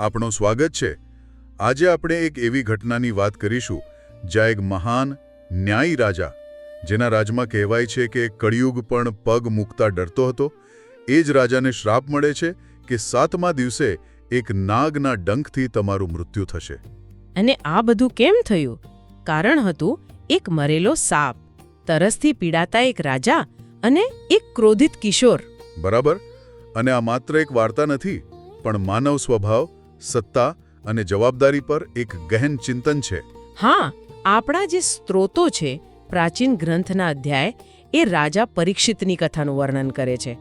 આપણું સ્વાગત છે. આજે આપણે એક એવી ઘટનાની વાત કરીશું જ્યાં એક મહાન ન્યાયી રાજા જેના રાજમાં કહેવાય છે કે કળિયુગ પણ પગ મૂકતા ડરતો હતો એ જ રાજાને શ્રાપ મળે છે કે સાતમા દિવસે એક નાગના ડંખથી તમારું મૃત્યુ થશે. અને આ બધું કેમ થયું? કારણ હતું એક મરેલો સાપ તરસથી પીડાતા એક રાજા અને એક ક્રોધિત કિશોર. બરાબર? અને આ માત્ર એક વાર્તા નથી પણ માનવ સ્વભાવ સત્તા અને જવાબદારી પર એક ગહેન ચિંતન છે. હા આપણા જે સ્ત્રોતો છે પ્રાચીન ગ્રંથના અધ્યાય એ રાજા પરીક્ષિતની કથાનું વર્ણન કરે છે.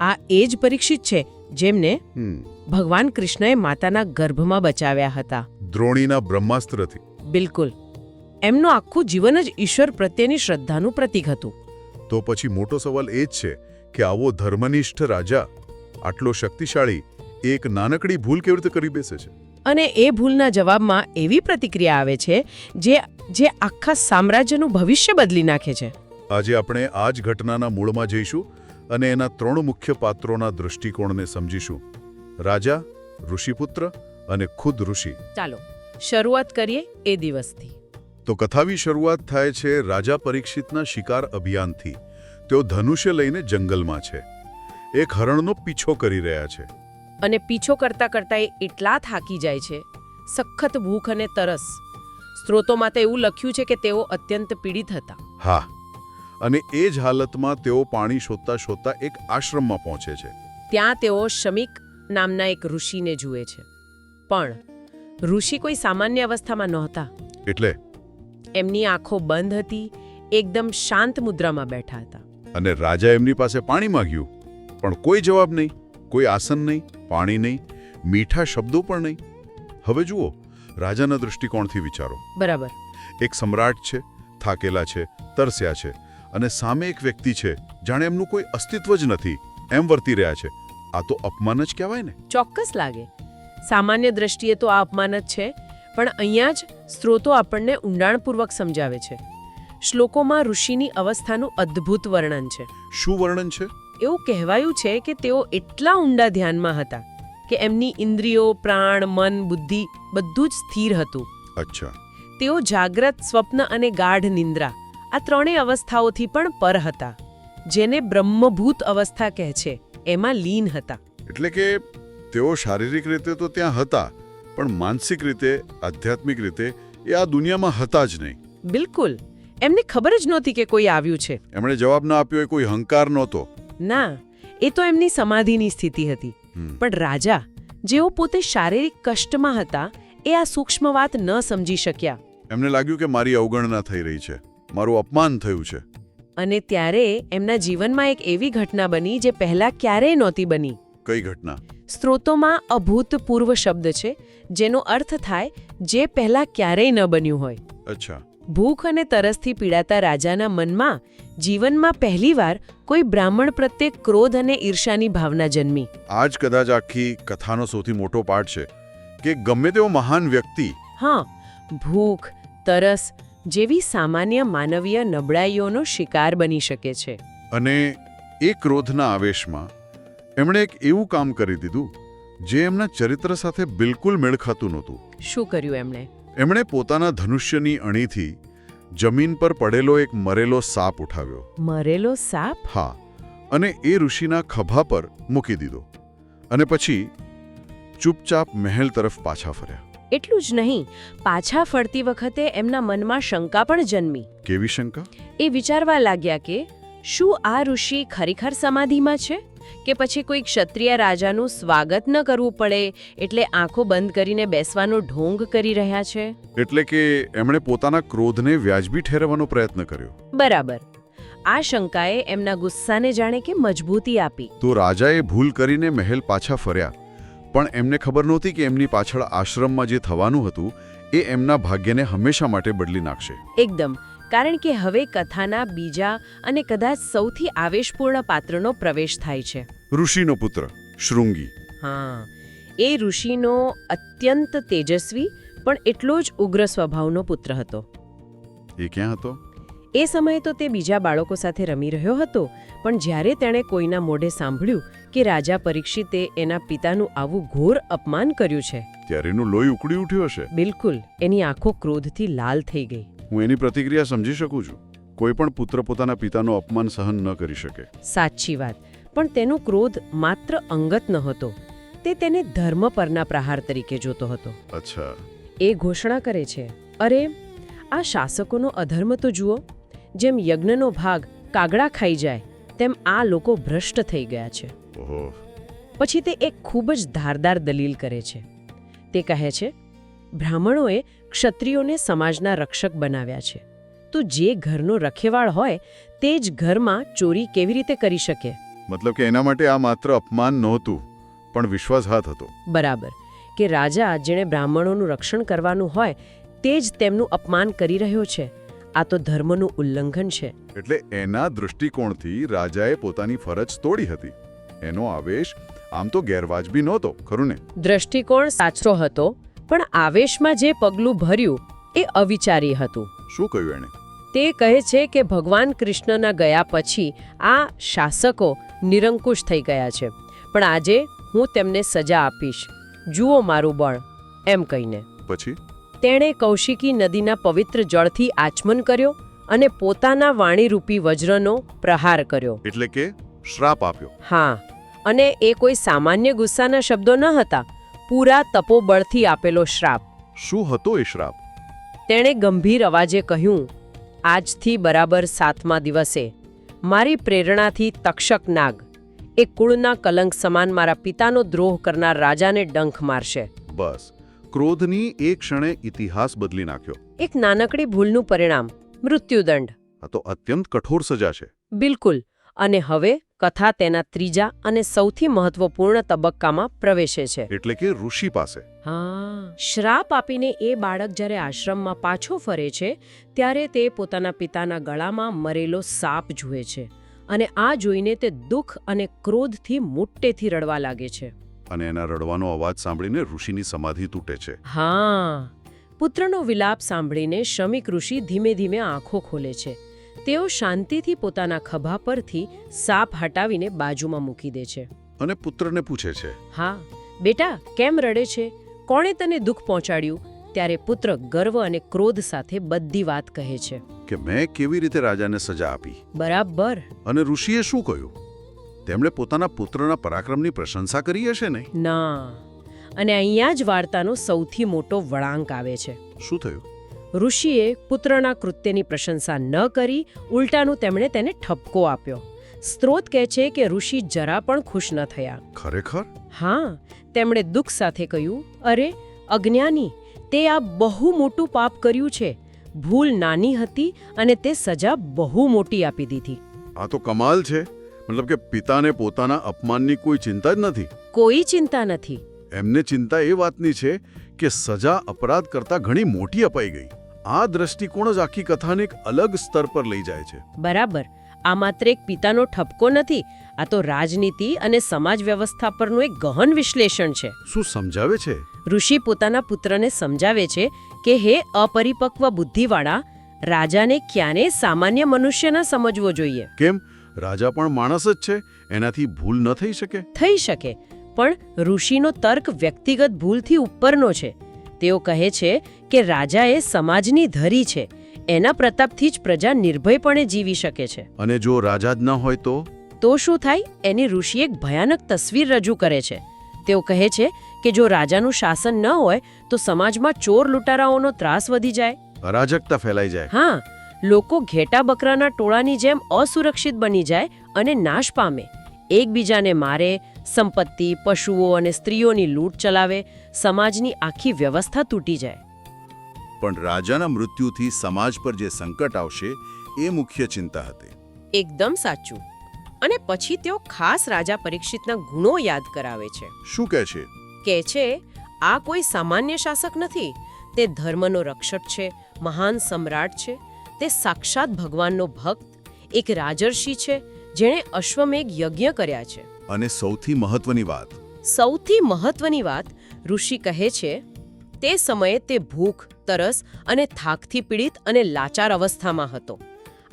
આ એ જ પરીક્ષિત છે જેમને ભગવાન કૃષ્ણએ માતાના ગર્ભમાં બચાવ્યા હતા. દ્રોણીના બ્રહ્માસ્ત્રથી. બિલકુલ. એમનું આખું જીવન જ ઈશ્વર પ્રત્યેની શ્રદ્ધાનું પ્રતીક હતું. તો પછી મોટો સવાલ એ જ છે કે આવો ધર્મનિષ્ઠ રાજા આટલો શક્તિશાળી એક નાનકડી ભૂલ કેવી રીતે કરી બેસે છે? અને એ ભૂલના જવાબમાં એવી પ્રતિક્રિયા આવે છે જે જે આખા સામ્રાજ્યનું ભવિષ્ય બદલી નાખે છે. આજે આપણે આ જ ઘટનાના મૂળમાં જઈશું અને એના ત્રણ મુખ્ય પાત્રોના દૃષ્ટિકોણને સમજીશું. રાજા ઋષિપુત્ર અને ખુદ ઋષિ. ચાલો શરૂઆત કરીએ એ દિવસથી. તો કથાવી શરૂઆત થાય છે રાજા પરીક્ષિતના શિકાર અભિયાનથી. તેઓ ધનુષ્ય લઈને જંગલમાં છે. એક હરણનો પીછો કરી રહ્યા છે. અને પીછો કરતા કરતા એ એટલા થાકી જાય છે. સખત ભૂખ અને તરસ. સ્ત્રોતોમાં તો એવું લખ્યું છે કે તેઓ અત્યંત પીડિત હતા. હા. અને એ જ હાલતમાં તેઓ પાણી શોધતા શોધતા એક આશ્રમમાં પહોંચે છે. ત્યાં તેઓ શમિક નામના એક ઋષિને જુએ છે. પણ ઋષિ કોઈ સામાન્ય અવસ્થામાં નહોતા. એટલે? એમની આંખો બંધ હતી એકદમ શાંત મુદ્રામાં બેઠા હતા. અને રાજા એમની પાસે પાણી માંગ્યું પણ કોઈ જવાબ નહીં. કોઈ આસન નહીં પાણી નહીં મીઠા શબ્દો પણ નહીં. હવે જુઓ રાજાના દૃષ્ટિકોણથી વિચારો. બરાબર. એક સમ્રાટ છે થાકેલા છે તરસ્યા છે અને સામે એક વ્યક્તિ છે જાણે એમનું કોઈ અસ્તિત્વ જ નથી. એમ વર્તી રહ્યા છે. આ તો અપમાન જ કહેવાય ને. ચોક્કસ લાગે. સામાન્ય દ્રષ્ટિએ તો આ અપમાન જ છે પણ અહીંયા જ સ્ત્રોતો આપણને ઊંડાણપૂર્વક સમજાવે છે. શ્લોકોમાં ઋષિની અવસ્થાનું અદ્ભુત વર્ણન છે. શું વર્ણન છે? એવું કહેવાયું છે કે તેઓ એટલા ઊંડા ધ્યાનમાં હતા કે એમની ઇન્દ્રિયો પ્રાણ મન બુદ્ધિ બધું જ સ્થિર હતું. અચ્છા. તેઓ જાગ્રત સ્વપ્ન અને ગાઢ નિંદ્રા આ ત્રણેય અવસ્થાઓથી પણ પર હતા જેને બ્રહ્મભૂત અવસ્થા કહે છે એમાં લીન હતા. એટલે કે તેઓ શારીરિક રીતે તો ત્યાં હતા પણ માનસિક રીતે આધ્યાત્મિક રીતે એ આ દુનિયામાં હતા જ નહીં. બિલકુલ. એમને ખબર જ નહોતી કે કોઈ આવ્યું છે. એમણે જવાબ ના આપ્યો એ કોઈ હંકાર નહોતો. ના એ તો એમની સમાધિની સ્થિતિ હતી. પણ રાજા જેઓ પોતે શારીરિક કષ્ટમાં હતા એ આ સૂક્ષ્મ વાત ન સમજી શક્યા. એમને લાગ્યું કે મારી અવગણના થઈ રહી છે. મારું અપમાન થયું છે. અને ત્યારે એમના જીવનમાં એક એવી ઘટના બની જે પહેલા ક્યારેય નહોતી બની. કઈ ઘટના? સ્ત્રોતોમાં અભૂતપૂર્વ શબ્દ છે જેનો અર્થ થાય જે પહેલા ક્યારેય ન બન્યું હોય. અચ્છા. ભૂખ અને તરસથી પીડાતા રાજાના મનમાં જીવનમાં પહેલીવાર કોઈ બ્રાહ્મણ પ્રત્યે ક્રોધ અને ઈર્ષાની ભાવના જન્મી. આ જ કદાચ આખી કથાનો સૌથી મોટો પાઠ છે કે ગમે તેવો મહાન વ્યક્તિ હા ભૂખ તરસ જેવી સામાન્ય માનવીય નબળાઈઓનો શિકાર બની શકે છે. અને એ ક્રોધના આવેશમાં એમણે એક એવું કામ કરી દીધું જે એમના ચરિત્ર સાથે બિલકુલ મેળ ખાતું નહોતું. શું કર્યું એમણે? એમણે પોતાના ધનુષ્યની અણીથી જમીન પર પડેલો એક મરેલો સાપ ઉઠાવ્યો. મરેલો સાપ? હા અને એ ઋષિના ખભા પર મૂકી દીધો. અને પછી ચૂપચાપ મહેલ તરફ પાછા ફર્યા. એટલું જ નહીં પાછા ફરતી વખતે એમના મનમાં શંકા પણ જન્મી. કેવી શંકા? એ વિચારવા લાગ્યા કે શું આ ઋષિ ખરેખર સમાધિમાં છે? કે પછી કોઈ ક્ષત્રિય રાજાનું સ્વાગત ન કરવું પડે એટલે આંખો બંધ કરીને બેસવાનો ઢોંગ કરી રહ્યા છે? એટલે કે એમણે પોતાના ક્રોધને વ્યાજબી ઠેરવવાનો પ્રયત્ન કર્યો. બરાબર. આ શંકાએ એમના ગુસ્સાને જાણે કે મજબૂતી આપી. તો રાજાએ ભૂલ કરીને મહેલ પાછા ફર્યા. પણ એમને ખબર નહોતી કે એમની પાછળ આશ્રમમાં જે થવાનું હતું એ એમના ભાગ્યને હંમેશા માટે બદલી નાખશે. એકદમ. કારણ કે હવે કથાના બીજા અને કદાચ સૌથી આવેશપૂર્ણ પાત્રનો પ્રવેશ થાય છે. ઋષિનો પુત્ર શૃંગી. હા એ ઋષિનો અત્યંત તેજસ્વી પણ એટલો જ ઉગ્ર સ્વભાવનો પુત્ર હતો. એ ક્યાં હતો? એ સમયે તો તે બીજા બાળકો સાથે રમી રહ્યો હતો પણ જ્યારે તેણે કોઈના મોઢે સાંભળ્યું કે રાજા પરીક્ષિતે એના પિતાનું આવું ઘોર અપમાન કર્યું છે. ત્યારે એનું લોહી ઉકળી ઉઠ્યું હશે. બિલકુલ એની આંખો ક્રોધથી લાલ થઈ ગઈ. હું એની પ્રતિક્રિયા સમજી શકું છું. કોઈ પણ પુત્ર પોતાના પિતાનું અપમાન સહન ન કરી શકે. સાચી વાત. પણ તેનો ક્રોધ માત્ર અંગત નહોતો. તે તેને ધર્મ પરના પ્રહાર તરીકે જોતો હતો. અચ્છા. એ ઘોષણા કરે છે અરે આ શાસકોનો અધર્મ તો જુઓ. જેમ યજ્ઞનો ભાગ કાગડા ખાઈ જાય તેમ આ લોકો ભ્રષ્ટ થઈ ગયા છે. પછી તે એક ખૂબ જ ધારદાર દલીલ કરે છે. તે કહે છે બ્રાહ્મણોએ ક્ષત્રિયોને સમાજના રક્ષક બનાવ્યા છે. તો જે ઘરનો રખેવાળ હોય તે જ ઘરમાં ચોરી કેવી રીતે કરી શકે? મતલબ કે એના માટે આ માત્ર અપમાન નહોતું પણ વિશ્વાસઘાત હતો. બરાબર. કે રાજા જેણે બ્રાહ્મણોનું રક્ષણ કરવાનું હોય તે જ તેમનું અપમાન કરી રહ્યો છે. આ તો ધર્મનું ઉલ્લંઘન છે. એટલે એના દૃષ્ટિકોણથી રાજાએ પોતાની ફરજ તોડી હતી. એનો આવેશ આમ તો ગેરવાજબી નહોતો ખરું ને? દ્રષ્ટિકોણ સાચો હતો પણ આવેશમાં જે પગલું ભર્યું એ અવિચારી હતું. શું કહ્યું એણે? તે કહે છે કે ભગવાન કૃષ્ણના ગયા પછી આ શાસકો નિરંકુશ થઈ ગયા છે. પણ આજે હું તેમને સજા આપીશ. જુઓ મારું બળ એમ કહીને. પછી? તેણે કૌશિકી નદીના પવિત્ર જળથી આચમન કર્યો અને પોતાના વાણીરૂપી વજ્રનો પ્રહાર કર્યો. એટલે કે શ્રાપ આપ્યો. હા અને એ કોઈ સામાન્ય ગુસ્સાના શબ્દો ન હતા. પૂરા તપોબળથી આપેલો શ્રાપ. શું હતો એ શ્રાપ? તેણે ગંભીર અવાજે કહ્યું આજથી બરાબર સાતમા દિવસે મારી પ્રેરણાથી તક્ષક નાગ એ કુળના કલંક સમાન મારા પિતાનો દ્રોહ કરનાર રાજાને ડંખ મારશે. બસ. ક્રોધની એક ક્ષણે ઇતિહાસ બદલી નાખ્યો. એક નાનકડી ભૂલનું પરિણામ મૃત્યુદંડ. આ તો અત્યંત કઠોર સજા છે. બિલકુલ. અને હવે કથા તેના ત્રીજા અને સૌથી મહત્વપૂર્ણ તબક્કામાં પ્રવેશે છે. એટલે કે ઋષિ પાસે. હા શ્રાપ આપીને એ બાળક જ્યારે આશ્રમમાં પાછો ફરે છે ત્યારે તે પોતાના પિતાના ગળામાં મરેલો સાપ જુએ છે અને આ જોઈને તે દુઃખ અને ક્રોધથી મોટેથી રડવા લાગે છે. અને એના રડવાનો અવાજ સાંભળીને ઋષિની સમાધિ તૂટે છે. હા પુત્રનો વિલાપ સાંભળીને શ્રમિક ઋષિ ધીમે ધીમે આંખો ખોલે છે તેઓ શાંતિથી પોતાના ખભા પરથી સાપ હટાવીને બાજુમાં મૂકી દે છે. અને પુત્રને પૂછે છે હા બેટા કેમ રડે છે? કોણે તને દુઃખ પહોંચાડ્યું? ત્યારે પુત્ર ગર્વ અને ક્રોધ સાથે બધી વાત કહે છે. કે મેં કેવી રીતે રાજાને સજા આપી? બરાબર. અને ઋષિએ શું કહ્યું? તેમણે પોતાના પુત્રના પરાક્રમની પ્રશંસા કરી હશે ને ના. અને અહીંયા જ વાર્તાનો સૌથી મોટો વળાંક આવે છે. શું થયું? ઋષિએ પુત્રના કૃત્યની પ્રશંસા ન કરી ઉલટાનું તેમણે તેને ઠપકો આપ્યો. સ્ત્રોત કહે છે કે ઋષિ જરા પણ ખુશ ન થયા. ખરેખર? હા તેમણે દુઃખ સાથે કહ્યું અરે અજ્ઞાની તે આ બહુ મોટું પાપ કર્યું છે. ભૂલ નાની હતી અને તે સજા બહુ મોટી આપી દીધી. આ તો કમાલ છે. મતલબ કે પિતાને પોતાના અપમાનની કોઈ ચિંતા જ નથી? કોઈ ચિંતા નથી. એમને ચિંતા એ વાતની છે કે સજા અપરાધ કરતાં ઘણી મોટી અપાઈ ગઈ. આ દ્રષ્ટિકોણ જ આખી કથાને એક અલગ સ્તર પર લઈ જાય છે. બરાબર. આ માત્ર એક પિતાનો ઠપકો નથી આ તો રાજનીતિ અને સમાજ વ્યવસ્થા પરનું એક ગહન વિશ્લેષણ છે. શું સમજાવે છે? ઋષિ પોતાના પુત્રને સમજાવે છે કે હે અપરિપક્વ બુદ્ધિવાળા રાજાને ક્યારે સામાન્ય મનુષ્ય ન સમજવો જોઈએ. કેમ? રાજા પણ માણસ જ છે એનાથી ભૂલ ન થઈ શકે? થઈ શકે પણ ઋષિનો તર્ક વ્યક્તિગત ભૂલથી ઉપરનો છે. તેઓ કહે છે કે રાજા એ સમાજની ધરી છે. એના પ્રતાપથી જ પ્રજા નિર્ભયપણે જીવી શકે છે. અને જો રાજા જ ન હોય તો? તો શું થાય? એની ઋષિ એક ભયાનક તસવીર રજૂ કરે છે. તેઓ કહે છે કે જો રાજાનું શાસન ન હોય તો સમાજમાં ચોર લૂંટારાઓનો ત્રાસ વધી જાય. અરાજકતા ફેલાઈ જાય. હા લોકો ઘેટા બકરાના ટોળાની જેમ અસુરક્ષિત બની જાય અને નાશ પામે. એકબીજાને મારે સંપત્તિ પશુઓ અને સ્ત્રીઓની લૂંટ ચલાવે સમાજની આખી વ્યવસ્થા તૂટી જાય. પણ રાજાના મૃત્યુથી સમાજ પર જે સંકટ આવશે એ મુખ્ય ચિંતા હતી. એકદમ સાચું. અને પછી તેઓ ખાસ રાજા પરીક્ષિતના ગુણો યાદ કરાવે છે. શું કહે છે? કે છે આ કોઈ સામાન્ય શાસક નથી. તે ધર્મનો રક્ષક છે મહાન સમ્રાટ છે. તે સાક્ષાત ભગવાનનો ભક્ત એક રાજર્ષિ છે જેણે અશ્વમેઘ યજ્ઞ કર્યા છે. અને સૌથી મહત્વની વાત. સૌથી મહત્વની વાત ઋષિ કહે છે તે સમયે તે ભૂખ તરસ અને થાકથી પીડિત અને લાચાર અવસ્થામાં હતો.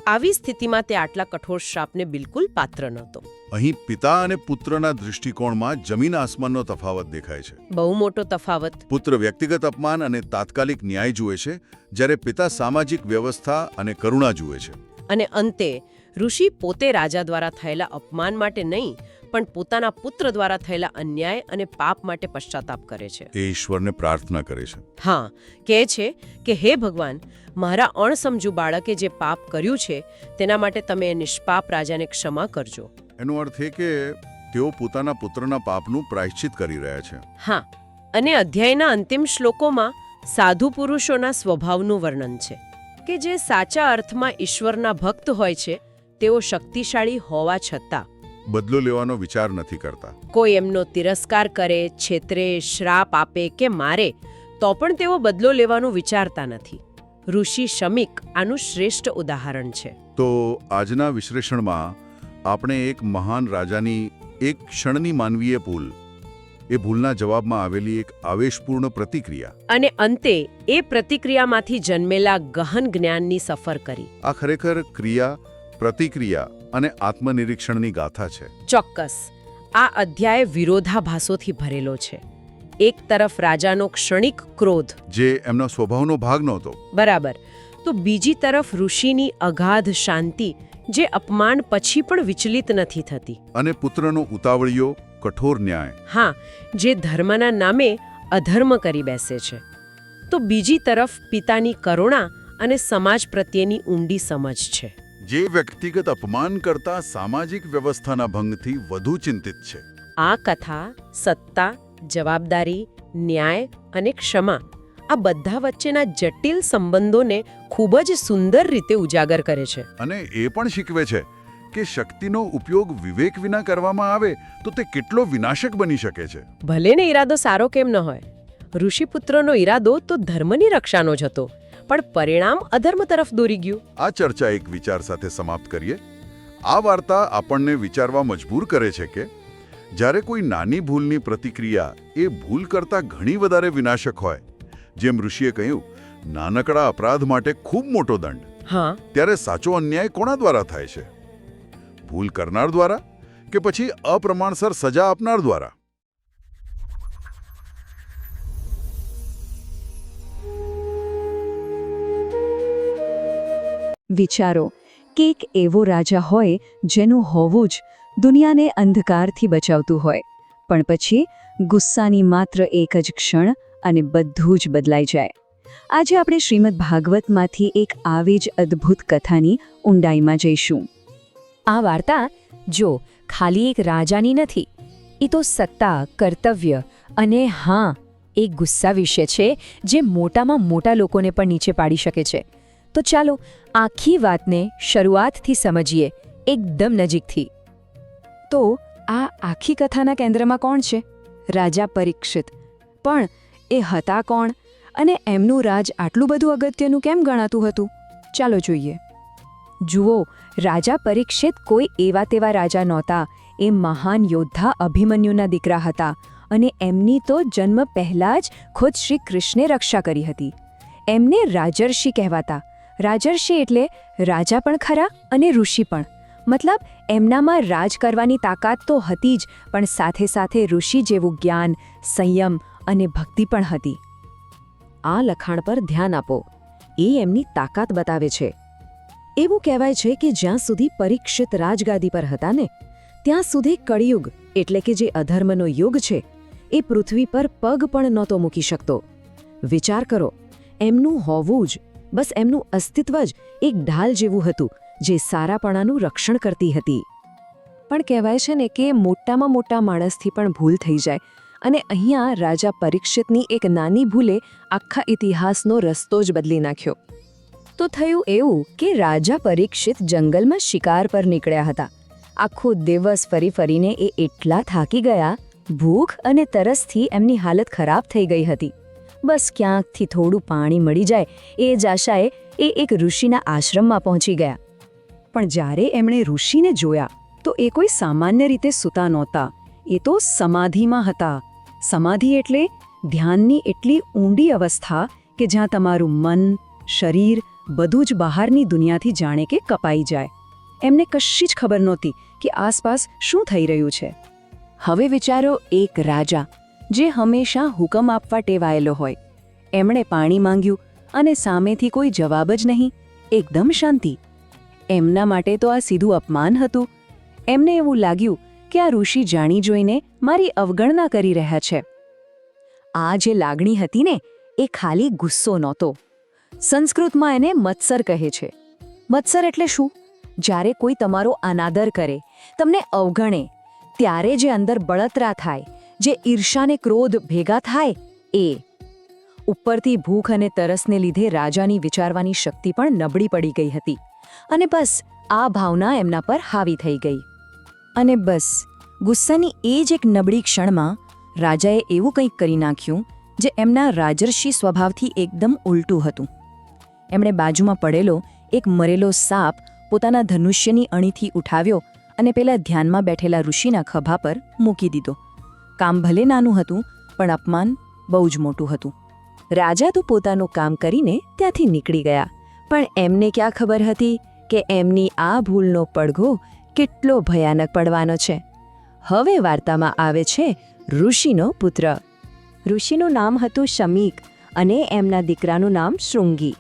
આવી સ્થિતિમાં તે આટલા કઠોર શ્રાપને બિલકુલ પાત્ર નહોતો. અહીં પિતા અને પુત્રના દૃષ્ટિકોણમાં જમીન આસમાનનો તફાવત દેખાય છે. બહુ મોટો તફાવત. પુત્ર વ્યક્તિગત અપમાન અને તાત્કાલિક ન્યાય જુએ છે જ્યારે પિતા સામાજિક વ્યવસ્થા અને કરુણા જુએ છે. અને અંતે ઋષિ પોતે રાજા દ્વારા થયેલા અપમાન માટે નહીં પણ પોતાના પુત્ર દ્વારા થયેલા અન્યાય અને પાપ માટે પશ્ચાતાપ કરે છે. એ ઈશ્વરને પ્રાર્થના કરે છે. હા કહે છે કે હે ભગવાન મારા અણસમજુ બાળકે જે પાપ કર્યું છે તેના માટે તમે નિષ્પાપ રાજાને ક્ષમા કરજો. એનો અર્થ એ કે તેઓ પોતાના પુત્રના પાપનું પ્રાયશ્ચિત કરી રહ્યા છે. હા અને અધ્યાયના અંતિમ શ્લોકોમાં સાધુ પુરુષોના સ્વભાવનું વર્ણન છે કે જે સાચા અર્થમાં ઈશ્વરના ભક્ત હોય છે તેઓ શક્તિશાળી હોવા છતાં બદલો લેવાનો વિચાર નથી કરતા. કોઈ એમનો તિરસ્કાર કરે છેતરે શ્રાપ આપે કે મારે તો પણ તેઓ બદલો લેવાનું વિચારતા નથી. ઋષિ શમિક આનું શ્રેષ્ઠ ઉદાહરણ છે. તો આજના વિશ્લેષણમાં આપણે એક મહાન રાજાની એક ક્ષણની માનવીય ભૂલ એ ભૂલના જવાબમાં આવેલી એક આવેશપૂર્ણ પ્રતિક્રિયા. અને અંતે એ પ્રતિક્રિયામાંથી જન્મેલા ગહન જ્ઞાનની સફર કરી. આ ખરેખર ક્રિયા પ્રતિક્રિયા અને આત્મનિરીક્ષણની ગાથા છે. ચોક્કસ. આ અધ્યાય વિરોધાભાસોથી ભરેલો છે. એક તરફ રાજાનો ક્ષણિક ક્રોધ. જે એમના સ્વભાવનો ભાગ નહોતો. બરાબર. તો બીજી તરફ ઋષિની અગાધ શાંતિ જે અપમાન પછી પણ વિચલિત નથી થતી. અને પુત્રનો ઉતાવળિયો કઠોર ન્યાય. હા જે ધર્મના નામે અધર્મ કરી બેસે છે. તો બીજી તરફ પિતાની કરુણા અને સમાજ પ્રત્યેની ઊંડી સમજ છે. જે વ્યક્તિગત અપમાન કરતા સામાજિક વ્યવસ્થાના ભંગથી વધુ ચિંતિત છે. આ કથા સત્તા જવાબદારી ન્યાય અને ક્ષમા આ બધા વચ્ચેના જટિલ સંબંધોને ખૂબ જ સુંદર રીતે ઉજાગર કરે છે. અને એ પણ શીખવે છે કે શક્તિનો ઉપયોગ વિવેક વિના કરવામાં આવે તો તે કેટલો વિનાશક બની શકે છે. ભલે ને ઈરાદો સારો કેમ ન હોય ઋષિપુત્રનો ઈરાદો તો ધર્મની રક્ષાનો જ હતો. પણ પરિણામ અધર્મ તરફ દોરી ગયું. આ ચર્ચા એક વિચાર સાથે સમાપ્ત કરીએ. આ વાર્તા આપણને વિચારવા મજબૂર કરે છે કે જ્યારે કોઈ નાની ભૂલની પ્રતિક્રિયા એ ભૂલ કરતાં ઘણી વધારે વિનાશક હોય જેમ ઋષિએ કહ્યું નાનકડા અપરાધ માટે ખૂબ મોટો દંડ. હા. ત્યારે સાચો અન્યાય કોના દ્વારા થાય છે? ભૂલ કરનાર દ્વારા કે પછી અપ્રમાણસર સજા આપનાર દ્વારા? વિચારો કે એક એવો રાજા હોય જેનું હોવું જ દુનિયાને અંધકારથી બચાવતું હોય. પણ પછી ગુસ્સાની માત્ર એક જ ક્ષણ અને બધું જ બદલાઈ જાય. આજે આપણે શ્રીમદ ભાગવતમાંથી એક આવી જ અદ્ભુત કથાની ઊંડાઈમાં જઈશું. આ વાર્તા, જો ખાલી એક રાજાની નથી એ તો સત્તા, કર્તવ્ય અને હા, એક ગુસ્સા વિશે છે જે મોટામાં મોટા લોકોને પણ નીચે પાડી શકે છે. તો ચાલો આખી વાતને શરૂઆતથી સમજીએ, એકદમ નજીકથી. તો આ આખી કથાના કેન્દ્રમાં કોણ છે? રાજા પરીક્ષિત. પણ એ હતા કોણ અને એમનું રાજ આટલું બધું અગત્યનું કેમ ગણાતું હતું? ચાલો જોઈએ. જુઓ, રાજા પરીક્ષિત કોઈ એવા તેવા રાજા નહોતા. એ મહાન યોદ્ધા અભિમન્યુના દીકરા હતા અને એમની તો જન્મ પહેલાં જ ખુદ શ્રી કૃષ્ણે રક્ષા કરી હતી. એમને રાજર્ષિ કહેવાતા. રાજર્ષિ એટલે રાજા પણ ખરા અને ઋષિ પણ. મતલબ, એમનામાં રાજ કરવાની તાકાત તો હતી જ, પણ સાથે સાથે ઋષિ જેવું જ્ઞાન, સંયમ અને ભક્તિ પણ હતી. આ લખાણ પર ધ્યાન આપો. એ એમની તાકાત બતાવે છે. એવું કહેવાય છે કે જ્યાં સુધી પરીક્ષિત રાજગાદી પર હતા ને, ત્યાં સુધી કળિયુગ એટલે કે જે અધર્મનો યુગ છે, એ પૃથ્વી પર પગ પણ નહોતો મૂકી શકતો. વિચાર કરો, એમનું હોવું જ બસ એમનું અસ્તિત્વ જ એક ઢાલ જેવું હતું, જે સારાપણાનું રક્ષણ કરતી હતી. પણ કહેવાય છે ને કે મોટામાં મોટા માણસથી પણ ભૂલ થઈ જાય અને અહીંયા રાજા પરીક્ષિતની એક નાની ભૂલે આખા ઇતિહાસનો રસ્તો જ બદલી નાખ્યો. તો થયું એવું કે રાજા પરીક્ષિત જંગલમાં શિકાર પર નીકળ્યા હતા. આખો દિવસ ફરી ફરીને એ એટલા થાકી ગયા, ભૂખ અને તરસથી એમની હાલત ખરાબ થઈ ગઈ હતી. બસ ક્યાંકથી થોડું પાણી મળી જાય એ જ આશાએ એ એક ઋષિના આશ્રમમાં પહોંચી ગયા. પણ જ્યારે એમણે ઋષિને જોયા, તો એ કોઈ સામાન્ય રીતે સૂતા નહોતા. એ તો સમાધિમાં હતા. સમાધિ એટલે ધ્યાનની એટલી ઊંડી અવસ્થા કે જ્યાં તમારું મન, શરીર બધું જ બહારની દુનિયાથી જાણે કે કપાઈ જાય. એમને કશી જ ખબર નહોતી કે આસપાસ શું થઈ રહ્યું છે. હવે વિચારો, એક રાજા જે હંમેશા હુકમ આપવા ટેવાયેલો હોય. એમણે પાણી માંગ્યું અને સામેથી કોઈ જવાબ જ નહીં. એકદમ શાંતિ. એમના માટે તો આ સીધું અપમાન હતું. એમને એવું લાગ્યું કે આ ઋષિ જાણી જોઈને મારી અવગણના કરી રહ્યા છે. આ જે લાગણી હતી ને, એ ખાલી ગુસ્સો નહોતો. સંસ્કૃતમાં એને મત્સર કહે છે. મત્સર એટલે શું? જ્યારે કોઈ તમારો અનાદર કરે, તમને અવગણે, ત્યારે જે અંદર બળતરા થાય જે ઈર્ષાને ક્રોધ ભેગા થાય, એ. ઉપરથી ભૂખ અને તરસને લીધે રાજાની વિચારવાની શક્તિ પણ નબળી પડી ગઈ હતી અને બસ આ ભાવના એમના પર હાવી થઈ ગઈ. અને બસ, ગુસ્સાની એ જ એક નબળી ક્ષણમાં રાજાએ એવું કંઈક કરી નાખ્યું, જે એમના રાજર્ષિ સ્વભાવથી એકદમ ઉલટું હતું. એમણે બાજુમાં પડેલો એક મરેલો સાપ પોતાના ધનુષ્યની અણીથી ઉઠાવ્યો અને પેલા ધ્યાનમાં બેઠેલા ઋષિના ખભા પર મૂકી દીધો. કામ ભલે નાનું હતું, પણ અપમાન બહુ જ મોટું હતું. રાજા તો પોતાનું કામ કરીને ત્યાંથી નીકળી ગયા, પણ એમને ક્યાં ખબર હતી કે એમની આ ભૂલનો પડઘો કેટલો ભયાનક પડવાનો છે? હવે વાર્તામાં આવે છે ઋષિનો પુત્ર. ઋષિનું નામ હતું શમીક અને એમના દીકરાનું નામ શૃંગી.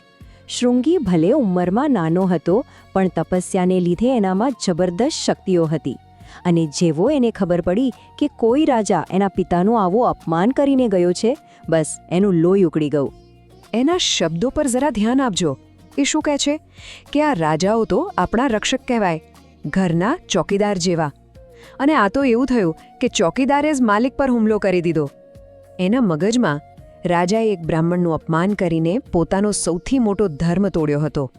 શૃંગી ભલે ઉંમરમાં નાનો હતો, પણ તપસ્યાને લીધે એનામાં જબરદસ્ત શક્તિઓ હતી. અને જેવો એને ખબર પડી કે કોઈ રાજા એના પિતાનું આવો અપમાન કરીને ગયો છે, બસ એનું લોહી ઉકળી ગયું. એના શબ્દો પર જરા ધ્યાન આપજો. એ શું કહે છે? કે આ રાજાઓ તો આપણા રક્ષક કહેવાય, ઘરના ચોકીદાર જેવા. અને આ તો એવું થયું કે ચોકીદારે જ માલિક પર હુમલો કરી દીધો. એના મગજમાં રાજાએ એક બ્રાહ્મણનું અપમાન કરીને પોતાનો સૌથી મોટો ધર્મ તોડ્યો હતો.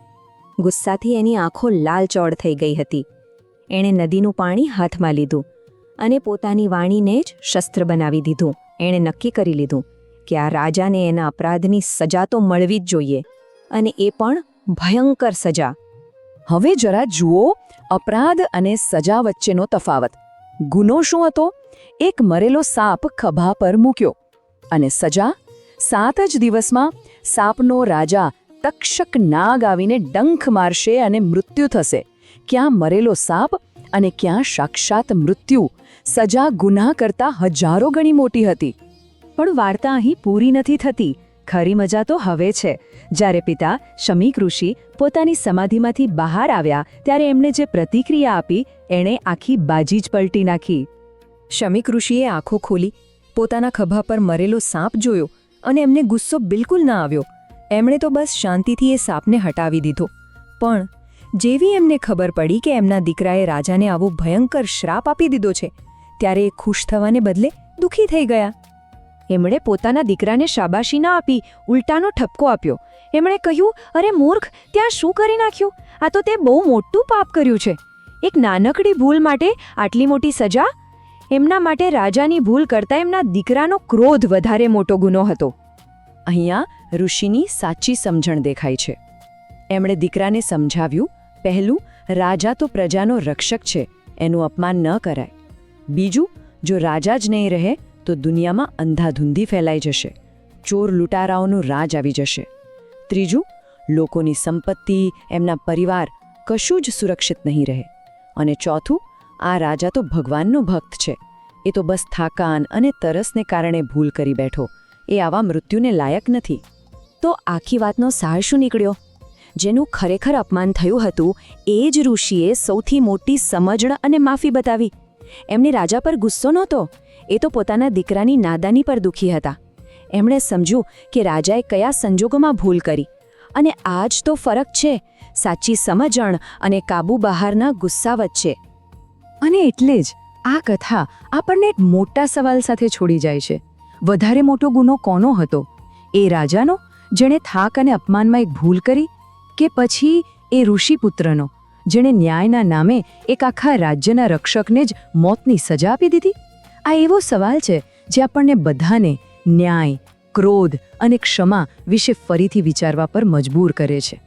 ગુસ્સાથી એની આંખો લાલચોળ થઈ ગઈ હતી. એણે નદીનું પાણી હાથમાં લીધું અને પોતાની વાણીને જ શસ્ત્ર બનાવી દીધું. એણે નક્કી કરી લીધું કે આ રાજાને એના અપરાધની સજા તો મળવી જ જોઈએ અને એ પણ ભયંકર સજા. હવે જરા જુઓ અપરાધ અને સજા વચ્ચેનો તફાવત. ગુનો શું હતો? એક મરેલો સાપ ખભા પર મૂક્યો અને સજા? સાત જ દિવસમાં સાપનો રાજા તક્ષક નાગ આવીને ડંખ મારશે અને મૃત્યુ થશે. ક્યાં મરેલો સાપ અને ક્યાં સાક્ષાત મૃત્યુ, સજા ગુના કરતાં હજારો ગણી મોટી હતી. પણ વાર્તા અહીં પૂરી નથી થતી. ખરી મજા તો હવે છે. જ્યારે પિતા શમીક ઋષિ પોતાની સમાધિમાંથી બહાર આવ્યા, ત્યારે એમણે જે પ્રતિક્રિયા આપી, એણે આખી બાજી જ પલટી નાખી. શમીક ઋષિએ આંખો ખોલી, પોતાના ખભા પર મરેલો સાપ જોયો અને એમને ગુસ્સો બિલકુલ ના આવ્યો. એમણે તો બસ શાંતિથી એ સાપને હટાવી દીધો. પણ જેવી એમને ખબર પડી કે એમના દીકરાએ રાજાને આવો ભયંકર શ્રાપ આપી દીધો છે, ત્યારે એ ખુશ થવાને બદલે દુઃખી થઈ ગયા. એમણે પોતાના દીકરાને શાબાશી ના આપી ઉલટાનો ઠપકો આપ્યો. એમણે કહ્યું, અરે મૂર્ખ, ત્યાં શું કરી નાખ્યું? આ તો તે બહુ મોટું પાપ કર્યું છે. એક નાનકડી ભૂલ માટે આટલી મોટી સજા? એમના માટે રાજાની ભૂલ કરતાં એમના દીકરાનો ક્રોધ વધારે મોટો ગુનો હતો. અહીંયા ઋષિની સાચી સમજણ દેખાય છે. એમણે દીકરાને સમજાવ્યું પહેલું, રાજા તો પ્રજાનો રક્ષક છે, એનું અપમાન ન કરાય. બીજું, જો રાજા જ નહીં રહે, તો દુનિયામાં અંધાધૂંધી ફેલાઈ જશે. ચોર લૂંટારાઓનું રાજ આવી જશે. ત્રીજું, લોકોની સંપત્તિ, એમના પરિવાર કશું જ સુરક્ષિત નહીં રહે. અને ચોથું, આ રાજા તો ભગવાનનો ભક્ત છે. એ તો બસ થાકાન અને તરસને કારણે ભૂલ કરી બેઠો. એ આવા મૃત્યુને લાયક નથી. તો આખી વાતનો સાર શું નીકળ્યો? જેનું ખરેખર અપમાન થયું હતું, એ જ ઋષિએ સૌથી મોટી સમજણ અને માફી બતાવી. એમને રાજા પર ગુસ્સો નહોતો. એ તો પોતાના દીકરાની નાદાની પર દુખી હતા. એમણે સમજ્યું કે રાજાએ કયા સંજોગોમાં ભૂલ કરી. અને આ જ તો ફરક છે. સાચી સમજણ અને કાબુ બહારના ગુસ્સા વચ્ચે. અને એટલે જ આ કથા આપણને એક મોટા સવાલ સાથે છોડી જાય છે. વધારે મોટો ગુનો કોનો હતો? એ રાજાનો, જેણે થાક અને અપમાનમાં એક ભૂલ કરી કે પછી એ ઋષિપુત્રનો, જેણે ન્યાયના નામે એક આખા રાજ્યના રક્ષકને જ મોતની સજા આપી દીધી? આ એવો સવાલ છે જે આપણને બધાને ન્યાય, ક્રોધ અને ક્ષમા વિશે ફરીથી વિચારવા પર મજબૂર કરે છે.